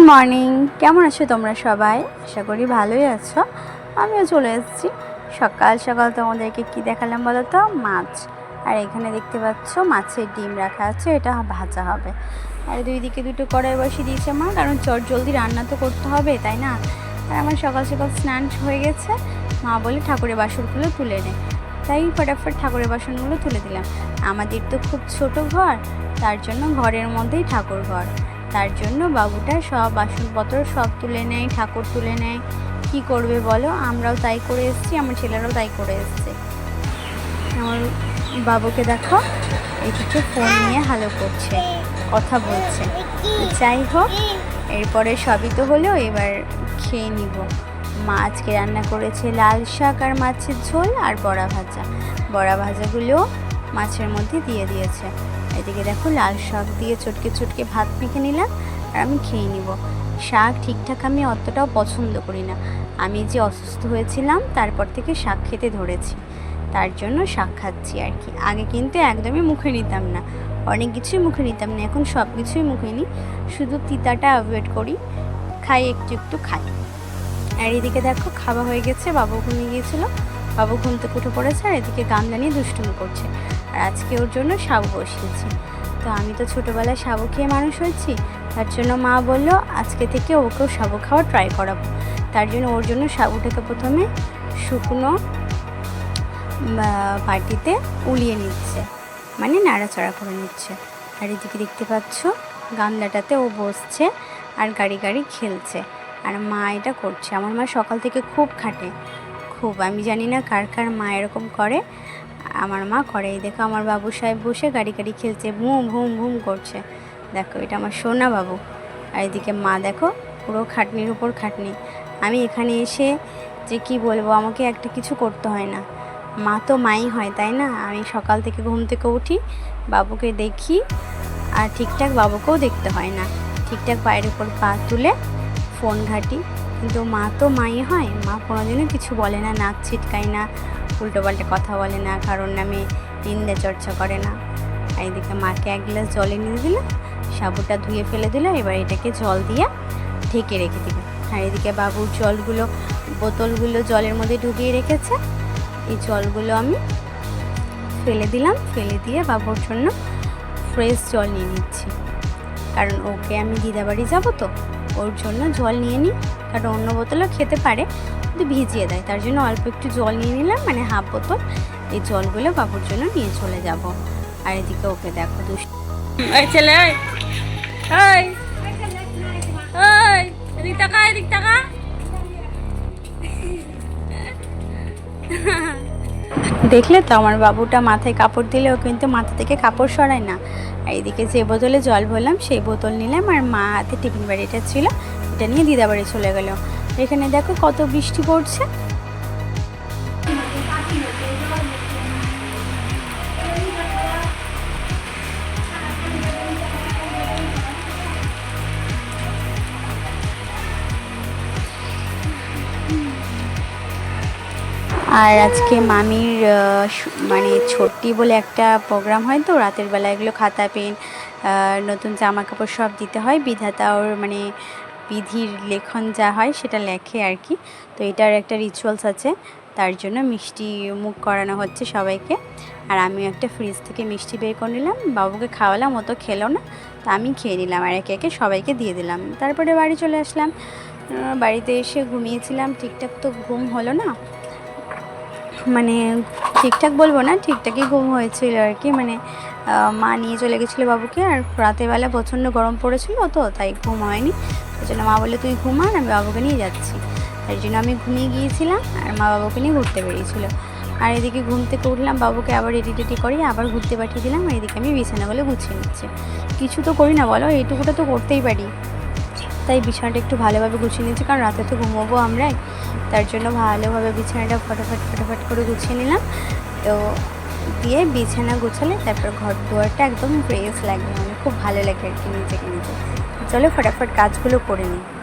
Good morning কেমন আছো তোমরা সবাই? আশা করি ভালোই আছো। আমিও চলে এসেছি। সকাল সকাল তোমাদেরকে কি দেখালাম বলো তো মাছ। আর এখানে দেখতে পাচ্ছ মাছের ডিম রাখা আছে, এটা ভাজা হবে। আর দুই দিকে দুটো কড়াই বসিয়ে দিয়েছে মা, কারণ চট জলদি রান্না তো করতে হবে, তাই না? আর আমার সকাল সকাল স্নান হয়ে গেছে। মা বলে ঠাকুরের বাসনগুলো তুলে নে। তাই ফটাফট ঠাকুরের বাসনগুলো তুলে দিলাম। আমাদের তো খুব ছোট ঘর, তার জন্য ঘরের মধ্যেই ঠাকুর ঘর। তার জন্য বাবুটা সব বাসনপত্র সব তুলে নেয়, ঠাকুর তুলে নেয়। কি করবে বলো? আমরাও তাই করে এসেছি, আমার ছেলেরাও তাই করে এসছে। আমার বাবুকে দেখো, এদিকে ফোন নিয়ে হালো করছে, কথা বলছে। যাই হোক, এরপরে সবই তো হলো, এবার খেয়ে নিব। মা আজকে রান্না করেছে লাল শাক আর মাছের ঝোল আর বড়া ভাজা। বড়া ভাজাগুলো মাছের মধ্যে দিয়ে দিয়েছে। এদিকে দেখো লাল শাক দিয়ে চটকে চটকে ভাত মেখে নিলাম, আর আমি খেয়ে নিব। শাক ঠিকঠাক আমি অতটাও পছন্দ করি না। আমি যে অসুস্থ হয়েছিলাম, তারপর থেকে শাক খেতে ধরেছি। তার জন্য শাক খাচ্ছি আর কি। আগে কিন্তু একদমই মুখে নিতাম না। অনেক কিছুই মুখে নিতাম না, এখন সব কিছুই মুখে নিই। শুধু তিতাটা অ্যাভয়েড করি, খাই, একটু একটু খাই। আর এদিকে দেখো, খাওয়া হয়ে গেছে, বাবু ঘুমিয়ে গিয়েছিল। বাবু ঘুম থেকে উঠে পড়েছে আর এদিকে গামলা নিয়ে দুষ্টুমি করছে। আর আজকে ওর জন্য সাবু বসিয়েছি। তো আমি তো ছোটোবেলায় সাবু খেয়ে মানুষ হয়েছি, তার জন্য মা বলল, আজকে থেকে ওকেও সাবু খাওয়া ট্রাই করাবো। তার জন্য ওর জন্য সাবুটাকে প্রথমে শুকনো বাটিতে উলিয়ে নিচ্ছে মানে নাড়াচাড়া করে নিচ্ছে। আর এদিকে দেখতে পাচ্ছ, গামলাটাতে ও বসছে আর গাড়ি গাড়ি খেলছে। আর মা এটা করছে। আমার মা সকাল থেকে খুব খাটে। খুব, আমি জানি না কার কার মা এরকম করে। আমার মা করে, এই দেখো আমার বাবু সাহেব বসে গাড়ি গাড়ি খেলছে, ভুম ভুম ভুম করছে। দেখো, এটা আমার সোনা বাবু। আর এদিকে মা দেখো, পুরো খাটনির উপর খাটনি। আমি এখানে এসে যে কি বলব, আমাকে একটা কিছু করতে হয় না। মা তো মাই হয়, তাই না? আমি সকাল থেকে ঘুম থেকে উঠি, বাবুকে দেখি, আর ঠিকঠাক বাবুকেও দেখতে হয় না। ঠিকঠাক পায়ের উপর পা তুলে ফোন ঘাটি। কিন্তু মা তো মাই হয়, মা কোনোদিনও কিছু বলে না, নাক ছিটকায় না, উল্টোপাল্টে কথা বলে না, কারণ নামে নিন্দে চর্চা করে না। আর এদিকে মাকে এক গ্লাস জলে নিয়ে দিল, সাবুটা ধুয়ে ফেলে দিল, এবার এটাকে জল দিয়ে ঢেকে রেখে দিল। আর এদিকে বাবুর জলগুলো, বোতলগুলো জলের মধ্যে ঢুকিয়ে রেখেছে। এই জলগুলো আমি ফেলে দিলাম, ফেলে দিয়ে বাবুর জন্য ফ্রেশ জল নিয়ে নিচ্ছি। কারণ ওকে আমি দিদাবাড়ি যাব তো, ওর জন্য জল নিয়ে নিই। কারণ অন্য বোতলও খেতে পারে, কিন্তু ভিজিয়ে দেয়। তার জন্য অল্প একটু জল নিয়ে নিলাম মানে হাফ বোতল। এই জলগুলো বাবুর জন্য নিয়ে চলে যাব। আর এদিকে ওকে দেখো দুষ্ট। ছেলে দেখলে তো আমার বাবুটা মাথায় কাপড় দিলেও কিন্তু মাথা থেকে কাপড় সরায় না। আর এদিকে যে বোতলে জল ভরলাম, সেই বোতল নিলাম আর মা হাতে টিফিন বাড়িটা ছিল। এটা নিয়ে দিদা বাড়ি চলে গেল। এখানে দেখো কত বৃষ্টি পড়ছে। আর আজকে মামির মানে ছোট্টি বলে একটা প্রোগ্রাম হয় তো, রাতের বেলা এগুলো খাতা, পেন নতুন জামা কাপড় সব দিতে হয়। বিধাতা ওর মানে বিধির লেখন যা হয় সেটা লেখে আর কি। তো এটার একটা রিচুয়ালস আছে, তার জন্য মিষ্টি মুখ করানো হচ্ছে সবাইকে। আর আমিও একটা ফ্রিজ থেকে মিষ্টি বের করে নিলাম, বাবুকে খাওয়ালাম, ও তো খেলো না। তো আমি খেয়ে নিলাম আর একে একে সবাইকে দিয়ে দিলাম। তারপরে বাড়ি চলে আসলাম। বাড়িতে এসে ঘুমিয়েছিলাম, ঠিকঠাক তো ঘুম হলো না। মানে ঠিকঠাক বলব না, ঠিকঠাকই ঘুম হয়েছিল আর কি। মানে মা নিয়ে চলে গেছিল বাবুকে, আর রাতের বেলা প্রচণ্ড গরম পড়েছিল তো, তাই ঘুম হয়নি। ওই জন্য মা বলল, তুই ঘুমা আর আমি বাবুকে নিয়ে যাচ্ছি। তাই জন্য আমি ঘুমিয়ে গিয়েছিলাম আর মা বাবুকে নিয়ে ঘুরতে বেরিয়েছিল। আর এদিকে ঘুম থেকে উঠলাম বাবুকে আবার রেডি টেডি করি আবার ঘুরতে পাঠিয়ে দিলাম আর এদিকে আমি বিছানাগুলো গুছিয়ে নিচ্ছি। কিছু তো করি না, বলো, এইটুকুটা তো করতেই পারি। তাই বিছানাটা একটু ভালোভাবে গুছিয়ে নিচ্ছি কারণ রাতে তো ঘুমোবো আমরাই। তার জন্য ভালোভাবে বিছানাটা ফটাফট ফটাফট করে গুছিয়ে নিলাম। তো দিয়ে বিছানা গুছালে তারপর ঘর দুয়ারটা একদম ফ্রেশ লাগে মানে খুব ভালো লাগে আর কি নিজেকে নিজে চলো ফটাফট কাজগুলো করে নিই।